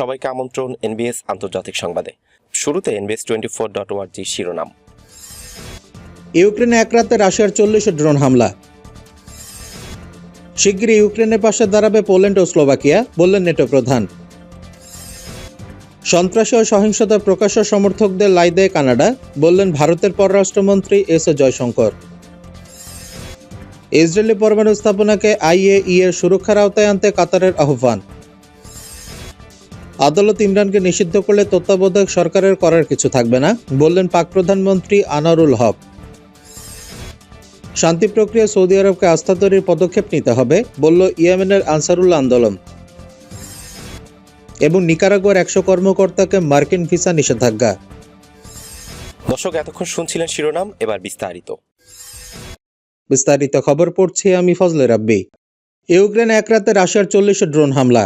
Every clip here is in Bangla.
সবাইকে আমন্ত্রণ এনবিএস আন্তর্জাতিক সংবাদে। শুরুতে এনবিএস টোয়েন্টি ফোর ডট ওয়ার্জি শিরোনাম। ইউক্রেনে এক রাতে রাশিয়ার চল্লিশ ড্রোন হামলা। শিগগিরই ইউক্রেনের পাশে দাঁড়াবে পোল্যান্ড ও স্লোভাকিয়া, বললেন নেটো প্রধান। সন্ত্রাসী ও সহিংসতা প্রকাশ্য সমর্থকদের লাই দেয় কানাডা, বললেন ভারতের পররাষ্ট্রমন্ত্রী এস এ জয়শঙ্কর। ইসরায়েলি পরমাণু স্থাপনাকে আইএই এর সুরক্ষার আওতায় আনতে কাতারের আহ্বান। আদালত ইমরানকে নিষিদ্ধ করলে তত্ত্বাবধায়ক সরকারের করার কিছু থাকবে না বললেন পাক প্রধানমন্ত্রী আনারুল হক। শান্তি প্রক্রিয়া সৌদি আরবকে আস্থা তৈরির পদক্ষেপ নিতে হবে বলল ইয়েমেনের আনসারুল্লাহ আন্দোলন। এবং নিকারাগুয়ার একশো কর্মকর্তাকে মার্কিন ভিসা নিষেধাজ্ঞা। দর্শক এতক্ষণ শুনছিলেন শিরোনাম এবার বিস্তারিত। বিস্তারিত খবর পড়ছি আমি ফজলে রাব্বি। ইউক্রেনে এক রাতে রাশিয়ার চল্লিশ ড্রোন হামলা।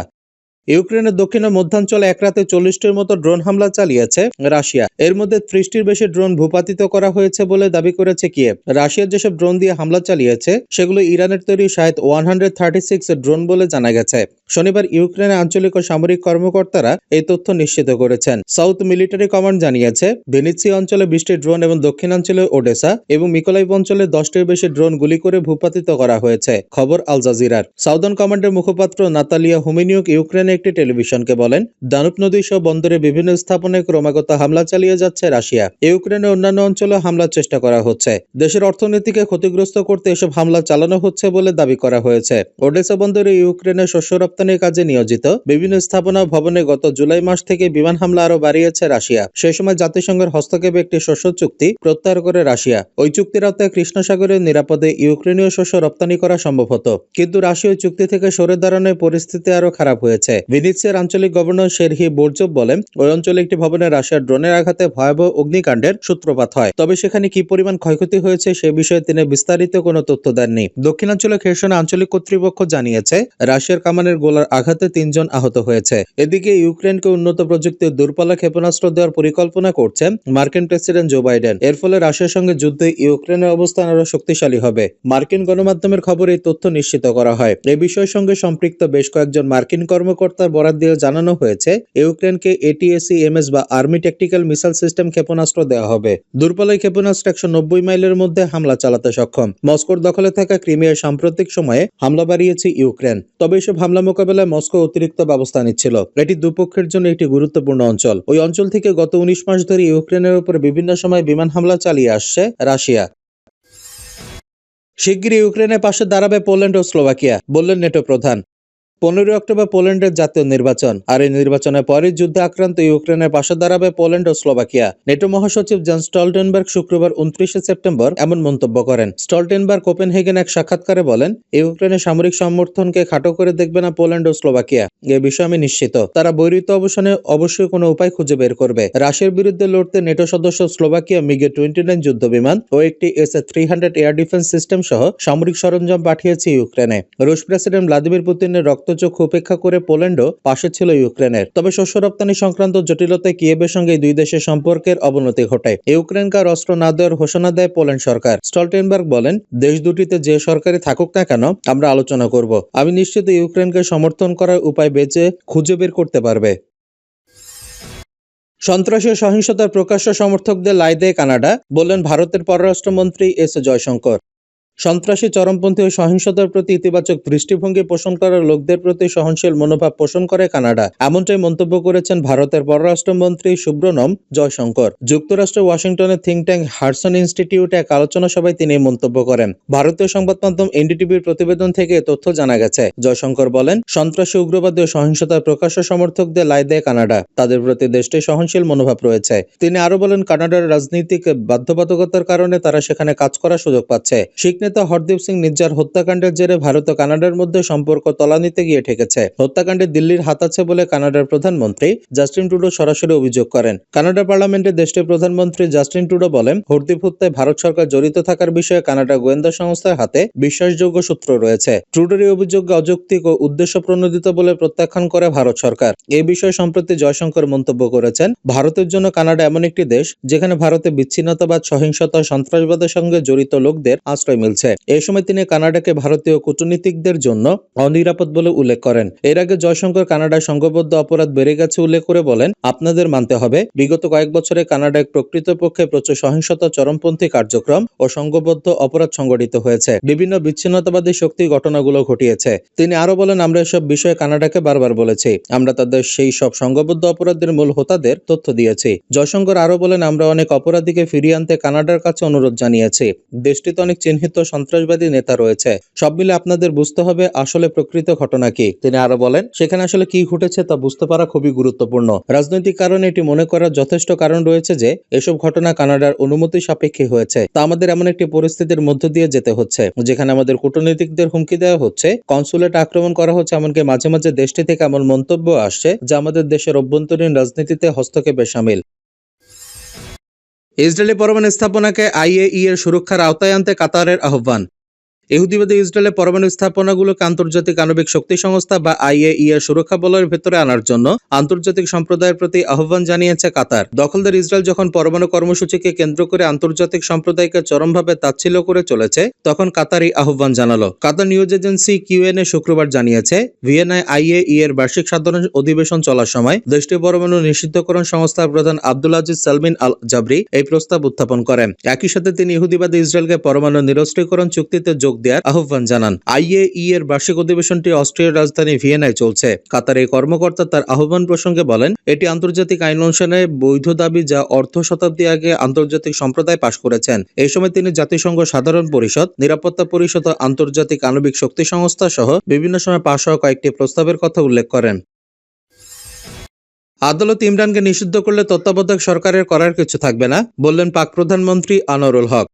ইউক্রেনের দক্ষিণ ও মধ্যাঞ্চলে এক রাতে চল্লিশটির মতো ড্রোন হামলা চালিয়েছে রাশিয়া। এর মধ্যে ত্রিশটির বেশি ড্রোন ভূপাতিত করা হয়েছে বলে দাবি করেছে কিয়েভ। রাশিয়ার যেসব ড্রোন দিয়ে হামলা চালিয়েছে, সেগুলো ইরানের তৈরি শায়দ one hundred thirty six drone বলে জানা গেছে। শনিবার ইউক্রেনের আঞ্চলিক ও সামরিক কর্মকর্তারা এই তথ্য নিশ্চিত করেছেন। সাউথ মিলিটারি কমান্ড জানিয়েছে, ভেনিসি অঞ্চলে বিশটি ড্রোন এবং দক্ষিণাঞ্চলে ওডেসা এবং মিকোলাইভ অঞ্চলে দশটির বেশি ড্রোন গুলি করে ভূপাতিত করা হয়েছে, খবর আল জাজিরার। সাউদার্ন কমান্ডের মুখপাত্র নাতালিয়া হুমিনিউক ইউক্রেনে একটি টেলিভিশনকে বলেন, দানুব নদী সহ বন্দরে বিভিন্ন স্থাপনে ক্রমাগত হামলা চালিয়ে যাচ্ছে রাশিয়া। ইউক্রেনের অন্যান্য অঞ্চলে হামলার চেষ্টা করা হচ্ছে। দেশের অর্থনীতিকে ক্ষতিগ্রস্ত করতে এসব হামলা চালানো হচ্ছে বলে দাবি করা হয়েছে। ওডেসা বন্দরে ইউক্রেনের শস্য রপ্তানির কাজে নিয়োজিত বিভিন্ন স্থাপনা ভবনে গত জুলাই মাস থেকে বিমান হামলা আরও বাড়িয়েছে রাশিয়া। সেই সময় জাতিসংঘের হস্তক্ষেপে একটি শস্য চুক্তি প্রত্যাহার করে রাশিয়া। ওই চুক্তির আওতায় কৃষ্ণ সাগরের নিরাপদে ইউক্রেনীয় শস্য রপ্তানি করা সম্ভব হতো। কিন্তু রাশিয়া চুক্তি থেকে সরে দাঁড়ানোয় পরিস্থিতি আরও খারাপ হয়েছে। ভিনিসিয়ার আঞ্চলিক গভর্নর শেরহি বোরজব বলেন, ওই অঞ্চলে একটি ভবনে রাশিয়ার ড্রোনের আঘাতে ভয়াবহ অগ্নিকাণ্ডের সূত্রপাত হয়। তবে সেখানে কি পরিমাণ ক্ষয়ক্ষতি হয়েছে সে বিষয়ে তিনি বিস্তারিত কোনো তথ্য দেননি। দক্ষিণাঞ্চলে খেরসনে আঞ্চলিক কর্তৃপক্ষ জানিয়েছে, রাশিয়ার কামানের গোলার আঘাতে তিনজন আহত হয়েছে। এদিকে ইউক্রেনকে উন্নত প্রযুক্তির দূরপাল্লা ক্ষেপণাস্ত্র দেওয়ার পরিকল্পনা করছেন মার্কিন প্রেসিডেন্ট জো বাইডেন। এর ফলে রাশিয়ার সঙ্গে যুদ্ধে ইউক্রেনের অবস্থান আরও শক্তিশালী হবে। মার্কিন গণমাধ্যমের খবরে এই তথ্য নিশ্চিত করা হয়। এ বিষয়ের সঙ্গে সম্পৃক্ত বেশ কয়েকজন মার্কিন কর্মকর্তার বরাদ দিয়ে জানানো হয়েছে, ইউক্রেনকে এটিএসি, এমএস বা আর্মি ট্যাকটিক্যাল মিসাইল সিস্টেম ক্ষেপণাস্ত্র দেওয়া হবে। দূরপাল্লায় ক্ষেপণাস্ত্র একশো নব্বই মাইলের মধ্যে হামলা চালাতে সক্ষম। মস্কোর দখলে থাকা ক্রিমিয়ার সাম্প্রতিক সময়ে হামলা বাড়িয়েছে ইউক্রেন। তবে এসব হামলা মোকাবেলায় মস্কো অতিরিক্ত ব্যবস্থা নিচ্ছিল। এটি দুপক্ষের জন্য একটি গুরুত্বপূর্ণ অঞ্চল। ওই অঞ্চল থেকে গত উনিশ মাস ধরে ইউক্রেনের উপর বিভিন্ন সময় বিমান হামলা চালিয়ে আসছে রাশিয়া। শিগগিরই ইউক্রেনের পাশে দাঁড়াবে পোল্যান্ড ও স্লোভাকিয়া, বললেন নেটো প্রধান। পনেরোই অক্টোবর পোল্যান্ডের জাতীয় নির্বাচন, আর এই নির্বাচনের পরে যুদ্ধে আক্রান্ত ইউক্রেনের পাশে দাঁড়াবে পোল্যান্ড ও স্লোভাকিয়া। নেটো মহাসচিব জন স্টলটেনবার্গ শুক্রবার উনত্রিশে সেপ্টেম্বর এমন মন্তব্য করেন। স্টলটেনবার্গ কোপেনহেগেন এক সাক্ষাৎকারে বলেন, ইউক্রেনের সামরিক সমর্থনকে খাটো করে দেখবে না পোল্যান্ড ও স্লোভাকিয়া। এ বিষয়ে আমি নিশ্চিত। তারা বৈরিত অবসানে অবশ্যই কোনো উপায় খুঁজে বের করবে। রাশিয়ার বিরুদ্ধে লড়তে নেটো সদস্য স্লোভাকিয়া মিগে টোয়েন্টি নাইন যুদ্ধ বিমান ও একটি S A three hundred air defence system সহ সামরিক সরঞ্জাম পাঠিয়েছে ইউক্রেনে। রুশ প্রেসিডেন্ট ভ্লাদিমির পুতিনের রক্তচক্ষু উপেক্ষা করে পোল্যান্ডও পাশে ছিল ইউক্রেনের। তবে শস্য রপ্তানি সংক্রান্ত জটিলতায় কিয়েবের সঙ্গে দুই দেশের সম্পর্কের অবনতি ঘটায়। ইউক্রেনকার অস্ত্র না দেওয়ার ঘোষণা দেয় পোল্যান্ড সরকার। স্টলটেনবার্গ বলেন, দেশ দুটিতে যে সরকারি থাকুক না কেন, আমরা আলোচনা করব। আমি নিশ্চিত ইউক্রেনকে সমর্থন করার উপায় বেঁচে খুঁজে বের করতে পারবে। সন্ত্রাসী সহিংসতার প্রকাশ্য সমর্থকদের লাই দেয় কানাডা, বললেন ভারতের পররাষ্ট্রমন্ত্রী এস জয়শঙ্কর। সন্ত্রাসী চরমপন্থী ও সহিংসতার প্রতি ইতিবাচক দৃষ্টিভঙ্গি পোষণ করার লোকদের প্রতি সহনশীল মনোভাব পোষণ করে কানাডা। এমনটাই মন্তব্য করেছেন ভারতের পররাষ্ট্রমন্ত্রী সুব্রনম জয়শঙ্কর। যুক্তরাষ্ট্র ওয়াশিংটনের থিঙ্ক ট্যাঙ্ক হার্সন ইনস্টিটিউটে এক আলোচনা সভায় তিনি মন্তব্য করেন। ভারতীয় সংবাদ মাধ্যম এনডিটিভির প্রতিবেদন থেকে তথ্য জানা গেছে। জয়শঙ্কর বলেন, সন্ত্রাসী, উগ্রবাদী ও সহিংসতার প্রকাশ্য সমর্থকদের লাই দেয় কানাডা। তাদের প্রতি দেশটি সহনশীল মনোভাব রয়েছে। তিনি আরও বলেন, কানাডার রাজনৈতিক বাধ্যবাধকতার কারণে তারা সেখানে কাজ করার সুযোগ পাচ্ছে। শিখ নেতা হরদীপ সিং নির্জার হত্যাকাণ্ডের জেরে ভারত ও কানাডার মধ্যে সম্পর্ক তলানিতে গিয়ে ঠেকেছে। হত্যাকাণ্ডে দিল্লির হাত আছে বলে কানাডার প্রধানমন্ত্রী জাস্টিন টুডো সরাসরি অভিযোগ করেন। কানাডা পার্লামেন্টে দেশটির প্রধানমন্ত্রী জাস্টিন টুডো বলেন, হরদীপ হত্যায় ভারত সরকার জড়িত থাকার বিষয়ে কানাডা গোয়েন্দা সংস্থার হাতে বিশ্বাসযোগ্য সূত্র রয়েছে। ট্রুডোর এই অভিযোগকে অযৌক্তিক ও উদ্দেশ্য প্রণোদিত বলে প্রত্যাখ্যান করে ভারত সরকার। এই বিষয়ে সম্প্রতি জয়শঙ্কর মন্তব্য করেছেন, ভারতের জন্য কানাডা এমন একটি দেশ, যেখানে ভারতে বিচ্ছিন্নতাবাদ, সহিংসতা, সন্ত্রাসবাদের সঙ্গে জড়িত লোকদের আশ্রয় মিলছে। ফেলছে এই সময় তিনি কানাডাকে ভারতীয় কূটনীতিকদের জন্য অনিরাপদ বলে উল্লেখ করেন। এর আগে জয়শঙ্কর কানাডায় সংঘবদ্ধ অপরাধ বেড়ে গেছে উল্লেখ করে বলেন, আপনাদের মানতে হবে। বিগত কয়েক বছরে কানাডায় প্রকৃতপক্ষে প্রচুর সহিংসতা, চরমপন্থী কার্যক্রম ও সংঘবদ্ধ অপরাধ সংগঠিত হয়েছে। বিভিন্ন বিচ্ছিন্নতাবাদী শক্তি ঘটনাগুলো ঘটিয়েছে। তিনি আরও বলেন, আমরা এসব বিষয়ে কানাডাকে বারবার বলেছি। আমরা তাদের সেই সব সংঘবদ্ধ অপরাধের মূল হোতাদের তথ্য দিয়েছি। জয়শঙ্কর আরও বলেন, আমরা অনেক অপরাধীকে ফিরিয়ে আনতে কানাডার কাছে অনুরোধ জানিয়েছি। দেশটিতে অনেক চিহ্নিত সন্ত্রাসবাদী নেতা রয়েছে। সব মিলে আপনাদের বুঝতে হবে আসলে প্রকৃত ঘটনা কি। তিনি আরও বলেন, সেখানে আসলে কি ঘটেছে তা বুঝতে পারা খুবই গুরুত্বপূর্ণ। রাজনৈতিক কারণে এটি মনে করার যথেষ্ট কারণ রয়েছে যে, এসব ঘটনা কানাডার অনুমতি সাপেক্ষে হয়েছে। তা আমাদের এমন একটি পরিস্থিতির মধ্য দিয়ে যেতে হচ্ছে, যেখানে আমাদের কূটনীতিকদের হুমকি দেওয়া হচ্ছে, কনসুলেট আক্রমণ করা হচ্ছে, এমনকি মাঝে মাঝে দেশটি থেকে এমন মন্তব্য আসছে, যা আমাদের দেশের অভ্যন্তরীণ রাজনীতিতে হস্তক্ষেপে সামিল। ইসরায়েলি পরমাণু স্থাপনাকে আইএই এর সুরক্ষার আওতায় আনতে কাতারের আহ্বান। ইহুদিবাদী ইসরায়েলের পরমাণু স্থাপনাগুলোকে আন্তর্জাতিক আণবিক শক্তি সংস্থা বা আইএই এর সুরক্ষা বলয়ের ভেতরে আনার জন্য আন্তর্জাতিক সম্প্রদায়ের প্রতি আহ্বান জানিয়েছে কাতার। দখলদার ইসরায়েল যখন পরমাণু কর্মসূচিকে কেন্দ্র করে আন্তর্জাতিক সম্প্রদায়কে চরমভাবে তাচ্ছিল্য করে চলেছে, তখন কাতার এই আহ্বান জানালো। কাতার নিউজ এজেন্সি কিউএনএ শুক্রবার জানিয়েছে, ভিয়েনায় আইএই এর বার্ষিক সাধারণ অধিবেশন চলার সময় দেশটির পরমাণু নিষিদ্ধকরণ সংস্থার প্রধান আব্দুল আজিজ সালমিন আল জাবরি এই প্রস্তাব উত্থাপন করেন। একই সাথে তিনি ইহুদিবাদী ইসরায়েলকে পরমাণু নিরস্ত্রীকরণ চুক্তিতে যোগ দেওয়ার আহ্বান জানান। আইএই এর বার্ষিক অধিবেশনটি অস্ট্রিয়ার রাজধানী ভিয়েনায় চলছে। কাতার এই কর্মকর্তা তার আহ্বান প্রসঙ্গে বলেন, এটি আন্তর্জাতিক আইন অনুসারে বৈধ দাবি যা অর্ধ শতাব্দী আগে আন্তর্জাতিক সম্প্রদায় পাশ করেছেন। এই সময় তিনি জাতিসংঘ সাধারণ পরিষদ, নিরাপত্তা পরিষদ ও আন্তর্জাতিক আণবিক শক্তি সংস্থা সহ বিভিন্ন সময় পাশ হওয়া কয়েকটি প্রস্তাবের কথা উল্লেখ করেন। আদালত ইমরানকে নিষিদ্ধ করলে তত্ত্বাবধায়ক সরকারের করার কিছু থাকবে না, বললেন পাক প্রধানমন্ত্রী আনোয়ারুল হক।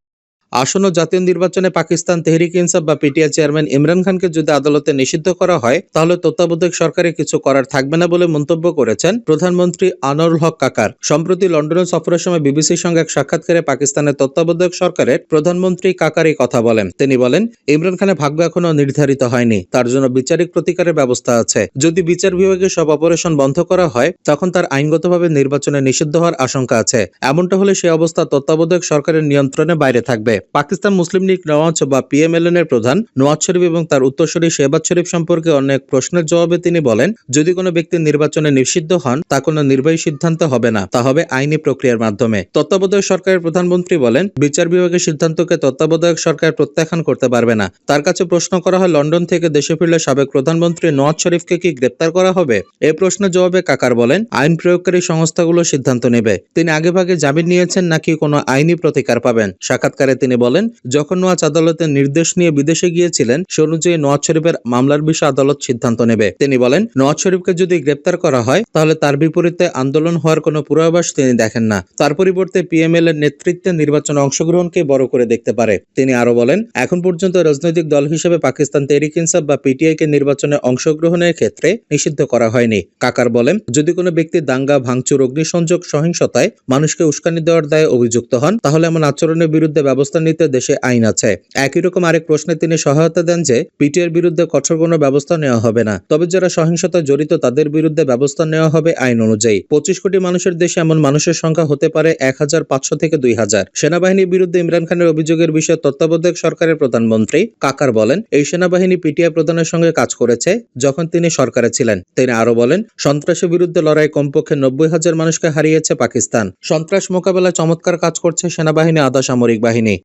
আসন্ন জাতীয় নির্বাচনে পাকিস্তান তেহরিক ইনসাফ বা পিটিআই চেয়ারম্যান ইমরান খানকে যদি আদালতে নিষিদ্ধ করা হয়, তাহলে তত্ত্বাবধায়ক সরকারে কিছু করার থাকবে না বলে মন্তব্য করেছেন প্রধানমন্ত্রী আনোয়ারুল হক কাকার। সম্প্রতি লন্ডনে সফরের সময় বিবিসির সঙ্গে এক সাক্ষাৎকারে পাকিস্তানের তত্ত্বাবধায়ক সরকারের প্রধানমন্ত্রী কাকার এই কথা বলেন। তিনি বলেন, ইমরান খানের ভাগ্য এখনও নির্ধারিত হয়নি। তার জন্য বিচারিক প্রতিকারের ব্যবস্থা আছে। যদি বিচার বিভাগে সব অপারেশন বন্ধ করা হয়, তখন তার আইনগতভাবে নির্বাচনে নিষিদ্ধ হওয়ার আশঙ্কা আছে। এমনটা হলে সে অবস্থা তত্ত্বাবধায়ক সরকারের নিয়ন্ত্রণে বাইরে থাকবে। পাকিস্তান মুসলিম লীগ নওয়াজ বা পিএমএলএন এর প্রধান নওয়াজ শরীফ এবং তার উত্তরসূরি শেহবাজ শরীফ সম্পর্কে অনেক প্রশ্নের জবাবে তিনি বলেন, যদি কোনো ব্যক্তি নির্বাচনে নিষিদ্ধ হন, তা কোনো নির্বাহী সিদ্ধান্ত হবে না, তা হবে আইনি প্রক্রিয়ার মাধ্যমে। তত্ত্বাবধায়ক সরকারের প্রধানমন্ত্রী বলেন, বিচার বিভাগের সিদ্ধান্তকে তত্ত্বাবধায়ক সরকার প্রত্যাখ্যান করতে পারবে না। তার কাছে প্রশ্ন করা হয়, লন্ডন থেকে দেশে ফিরলে সাবেক প্রধানমন্ত্রী নওয়াজ শরীফকে কি গ্রেপ্তার করা হবে? এ প্রশ্নের জবাবে কাকার বলেন, আইন প্রয়োগকারী সংস্থাগুলো সিদ্ধান্ত নেবে। তিনি আগেভাগে জামিন নিয়েছেন নাকি কোনো আইনি প্রতিকার পাবেন? সাক্ষাৎকারে তিনি বলেন, যখন নোয়াজ আদালতের নির্দেশ নিয়ে বিদেশে গিয়েছিলেন, সে অনুযায়ী নওয়াজ শরীফের মামলার বিষয়ে আদালত সিদ্ধান্ত নেবে। তিনি বলেন নওয়াজ শরীফকে যদি গ্রেপ্তার করা হয়, তাহলে তার বিপরীতে আন্দোলন হওয়ার কোনো পূর্বাভাস তিনি দেখেন না। তার পরিবর্তে পিএমএল এর নেতৃত্বে নির্বাচনে অংশগ্রহণকে বড় করে দেখতে পারে। তিনি আরও বলেন, এখন পর্যন্ত রাজনৈতিক দল হিসেবে পাকিস্তান তেহরিক ইনসাফ বা পিটিআই কে নির্বাচনে অংশগ্রহণের ক্ষেত্রে নিষিদ্ধ করা হয়নি। কাকার বলেন, যদি কোনো ব্যক্তি দাঙ্গা, ভাঙচুর, অগ্নিসংযোগ, সহিংসতায় মানুষকে উস্কানি দেওয়ার দায়ে অভিযুক্ত হন, তাহলে এমন আচরণের বিরুদ্ধে ব্যবস্থা নিতে দেশে আইন আছে। একই রকম আরেক প্রশ্নে তিনি সহায়তা দেন যে, পিটিআর বিরুদ্ধে কঠোর কোনো ব্যবস্থা নেওয়া হবে না। তবে যারা সহিংসতা জড়িত, তাদের বিরুদ্ধে ব্যবস্থা নেওয়া হবে আইন অনুযায়ী। পঁচিশ কোটি মানুষের দেশে এমন মানুষের সংখ্যা হতে পারে এক হাজার পাঁচশো থেকে দুই হাজার। সেনাবাহিনীর বিরুদ্ধে ইমরান খানের অভিযোগের বিষয়ে তত্ত্বাবধায়ক সরকারের প্রধানমন্ত্রী কাকার বলেন, এই সেনাবাহিনী পিটিআই প্রধানের সঙ্গে কাজ করেছে যখন তিনি সরকারে ছিলেন। তিনি আরও বলেন, সন্ত্রাসের বিরুদ্ধে লড়াই কমপক্ষে নব্বই হাজার মানুষকে হারিয়েছে পাকিস্তান। সন্ত্রাস মোকাবেলায় চমৎকার কাজ করছে সেনাবাহিনী আধা সামরিক বাহিনী।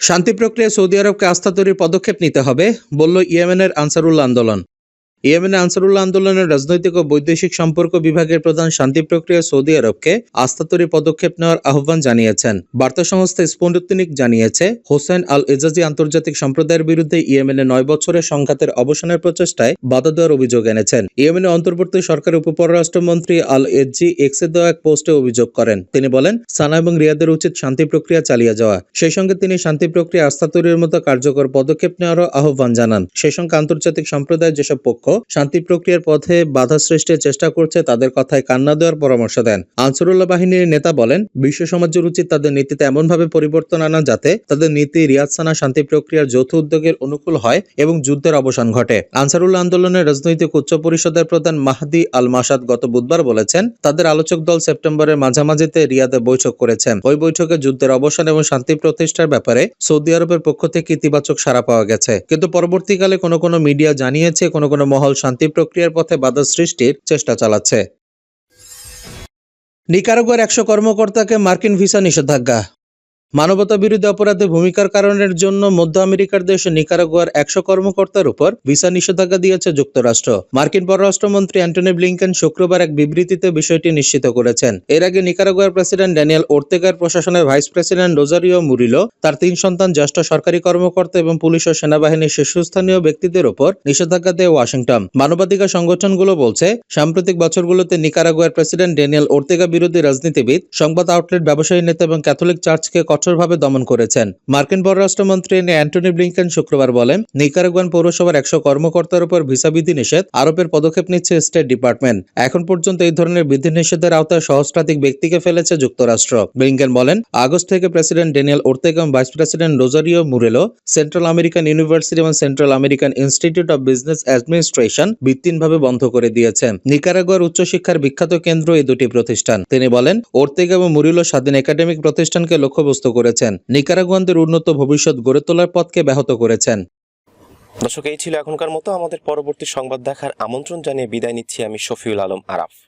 শান্তি প্রক্রিয়ায় সৌদি আরবকে আস্থা তৈরির পদক্ষেপ নিতে হবে বলল ইয়েমেনের আনসারুল্লাহ আন্দোলন। ইয়েমেনের আনসারুল্লাহ আন্দোলনের রাজনৈতিক ও বৈদেশিক সম্পর্ক বিভাগের প্রধান শান্তি প্রক্রিয়া সৌদি আরবকে আস্থা তৈরি পদক্ষেপ নেওয়ার আহ্বান জানিয়েছেন। বার্তা সংস্থা স্পুটনিক জানিয়েছে, হোসেন আল এজাজি আন্তর্জাতিক সম্প্রদায়ের বিরুদ্ধে ইয়েমেনে নয় বছরের সংঘাতের অবসানের প্রচেষ্টায় বাধা দেওয়ার অভিযোগ এনেছেন। ইয়েমেনের অন্তর্বর্তী সরকারের উপপররাষ্ট্রমন্ত্রী আল এজি এক্সে দেওয়া এক পোস্টে অভিযোগ করেন। তিনি বলেন, সানা এবং রিয়াদের উচিত শান্তি প্রক্রিয়া চালিয়ে যাওয়া। সেই সঙ্গে তিনি শান্তি প্রক্রিয়া আস্থা তৈরির মতো কার্যকর পদক্ষেপ নেওয়ারও আহ্বান জানান। সেই সঙ্গে আন্তর্জাতিক সম্প্রদায়ের যেসব পক্ষ শান্তি প্রক্রিয়ার পথে বাধা সৃষ্টির চেষ্টা করছে তাদের কথায় কান্না দেওয়ার পরামর্শ দেন। আনসারুল্লাহ বাহিনীর নেতা বলেন, বিশ্ব সমাজের উচিত তাদের নীতিতে এমনভাবে পরিবর্তন আনা যাতে তাদের নীতি রিয়াদ সানা শান্তি প্রক্রিয়ার যৌথ উদ্যোগের অনুকূল হয় এবং যুদ্ধের অবসান ঘটে। আনসারুল্লাহ আন্দোলনের রাজনৈতিক উচ্চ পরিষদের প্রধান মাহদি আল মাসাদ গত বুধবার বলেছেন, তাদের আলোচক দল সেপ্টেম্বরের মাঝামাঝিতে রিয়াদে বৈঠক করেছেন। ওই বৈঠকে যুদ্ধের অবসান এবং শান্তি প্রতিষ্ঠার ব্যাপারে সৌদি আরবের পক্ষ থেকে ইতিবাচক সাড়া পাওয়া গেছে। কিন্তু পরবর্তীকালে কোনো কোনো মিডিয়া জানিয়েছে, কোনো কোনো মহল শান্তি প্রক্রিয়ার পথে বাধা সৃষ্টির চেষ্টা চালাচ্ছে। নিকারাগুয়ার একশো কর্মকর্তাকে মার্কিন ভিসা নিষেধাজ্ঞা। মানবতা বিরোধী অপরাধে ভূমিকার কারণের জন্য মধ্য আমেরিকার দেশ নিকারাগুয়ার একশো কর্মকর্তার উপর ভিসা নিষেধাজ্ঞা দিয়েছে যুক্তরাষ্ট্র। মার্কিন পররাষ্ট্রমন্ত্রী অ্যান্টনি ব্লিংকেন শুক্রবার এক বিবৃতিতে বিষয়টি নিশ্চিত করেছেন। এর আগে নিকারাগুয়ার প্রেসিডেন্ট ড্যানিয়েল ওর্তেগার, প্রশাসনের ভাইস প্রেসিডেন্ট রোজারিও মুরিলো, তার তিন সন্তান জ্যেষ্ঠ সরকারি কর্মকর্তা এবং পুলিশ ও সেনাবাহিনীর শীর্ষস্থানীয় ব্যক্তিদের উপর নিষেধাজ্ঞা দেয় ওয়াশিংটন। মানবাধিকার সংগঠনগুলো বলছে, সাম্প্রতিক বছরগুলোতে নিকারাগুয়ার প্রেসিডেন্ট ড্যানিয়েল ওর্তেগা বিরোধী রাজনীতিবিদ, সংবাদ আউটলেট ব্যবসায়ী নেতা এবং ক্যাথলিক চার্চকে কঠোরভাবে দমন করেছেন। মার্কিন পররাষ্ট্রমন্ত্রী অ্যান্টনি ব্লিংকেন শুক্রবার বলেন, নিকারাগুয়ান পৌরসভার একশো কর্মকর্তার উপর ভিসা বিধি নিষেধ, আরোপের পদক্ষেপ নিচ্ছে স্টেট ডিপার্টমেন্ট। এখন পর্যন্ত এই ধরনের বিধি নিষেধের আওতায় সহস্রাধিক ব্যক্তিকে ফেলেছে যুক্তরাষ্ট্র। ব্লিংকেন বলেন, আগস্ট থেকে প্রেসিডেন্ট ড্যানিয়েল ওর্তেগা এবং vice president Rosario Murillo, central American university এবং central American institute of business administration ভিত্তিহীনভাবে বন্ধ করে দিয়েছে। নিকারাগুয়ার উচ্চশিক্ষার বিখ্যাত কেন্দ্র এই দুটি প্রতিষ্ঠান। তিনি বলেন ওর্তেগা এবং মুরিলো স্বাধীন একাডেমিক প্রতিষ্ঠানকে লক্ষ্যবস্তু করেছেন। নিকারাগুয়ানদের উন্নত ভবিষ্যৎ গড়ে তোলার পথকে ব্যাহত করেছেন। দর্শক, এই ছিল এখনকার মতো। আমাদের পরবর্তী সংবাদ দেখার আমন্ত্রণ জানিয়ে বিদায় নিচ্ছি আমি শফিউল আলম আরাফ।